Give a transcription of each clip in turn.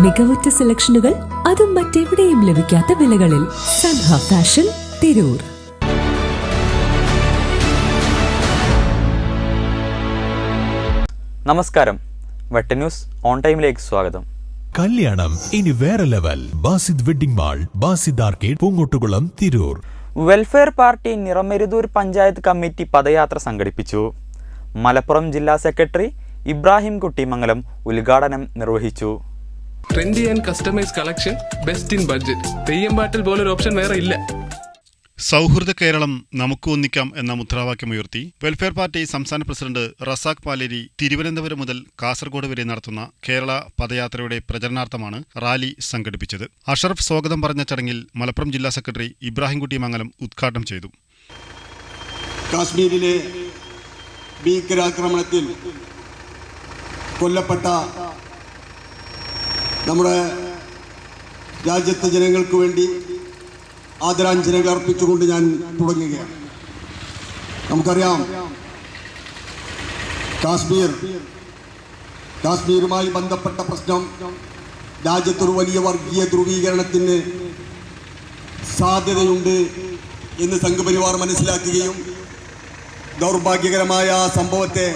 മികവുറ്റ സെലക്ഷനുകൾ അതും മറ്റെവിടെയും ലഭിക്കാത്ത വിലകളിൽ സൻഹ ഫാഷൻ തിരൂർ. നമസ്കാരം. വെട്ട ന്യൂസ് ഓൺ ടൈമിലേക്ക് സ്വാഗതം. കല്യാണം ഇനി വേറെ level. Basid wedding mall Basid arcade Poongottukulam Tirur. Welfare party Niramaruthur panchayat committee പദയാത്ര സംഘടിപ്പിച്ചു. മലപ്പുറം ജില്ലാ സെക്രട്ടറി ഇബ്രാഹിം കുട്ടിമംഗലം ഉദ്ഘാടനം നിർവഹിച്ചു. Trendy and customize collection best in budget Theyyam പാട്ടിൽ പോലൊരു ഓപ്ഷൻ വേറെ ഇല്ല. സൗഹൃദ കേരളം നമുക്ക് ഒന്നിക്കാം എന്ന മുദ്രാവാക്യമുയർത്തി വെൽഫെയർ പാർട്ടി സംസ്ഥാന പ്രസിഡന്റ് റസാഖ് പാലേരി തിരുവനന്തപുരം മുതൽ കാസർഗോഡ് വരെ നടത്തുന്ന കേരള പദയാത്രയുടെ പ്രചരണാർത്ഥമാണ് റാലി സംഘടിപ്പിച്ചത്. അഷറഫ് സ്വാഗതം പറഞ്ഞ ചടങ്ങിൽ മലപ്പുറം ജില്ലാ സെക്രട്ടറി ഇബ്രാഹിംകുട്ടി മംഗലം ഉദ്ഘാടനം ചെയ്തു. കാശ്മീരിലെ ഭീകരാക്രമണത്തിൽ കൊല്ലപ്പെട്ട നമ്മുടെ രാജ്യത്തെ ജനങ്ങൾക്ക് വേണ്ടി ആദരാഞ്ജലികൾ അർപ്പിച്ചുകൊണ്ട് ഞാൻ തുടങ്ങുകയാണ്. നമുക്കറിയാം കാശ്മീർ കാശ്മീരുമായി ബന്ധപ്പെട്ട പ്രശ്നം രാജ്യത്തൊരു വലിയ വർഗീയ ധ്രുവീകരണത്തിന് സാധ്യതയുണ്ട് എന്ന് സംഘപരിവാർ മനസ്സിലാക്കുകയും ദൗർഭാഗ്യകരമായ ആ സംഭവത്തെ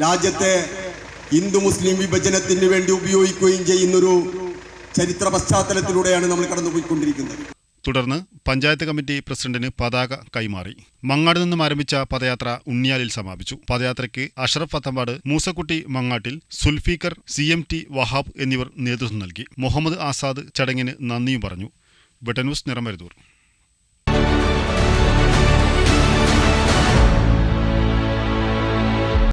രാജ്യത്തെ ഹിന്ദു മുസ്ലിം വിഭജനത്തിന് വേണ്ടി ഉപയോഗിക്കുകയും ചെയ്യുന്നൊരു ചരിത്ര പശ്ചാത്തലത്തിലൂടെയാണ് നമ്മൾ കടന്നുപോയിക്കൊണ്ടിരിക്കുന്നത്. തുടർന്ന് പഞ്ചായത്ത് കമ്മിറ്റി പ്രസിഡന്റിന് പതാക കൈമാറി. മങ്ങാട് നിന്നും ആരംഭിച്ച പദയാത്ര ഉണ്ണിയാലിൽ സമാപിച്ചു. പദയാത്രയ്ക്ക് Ashraf Athampad Moosakutty Mangattil Sulfikar C M T Wahab എന്നിവർ നേതൃത്വം നൽകി. മുഹമ്മദ് ആസാദ് ചടങ്ങിന് നന്ദിയും പറഞ്ഞു. വെട്ടന്യൂസ് നിറമരുതൂർ.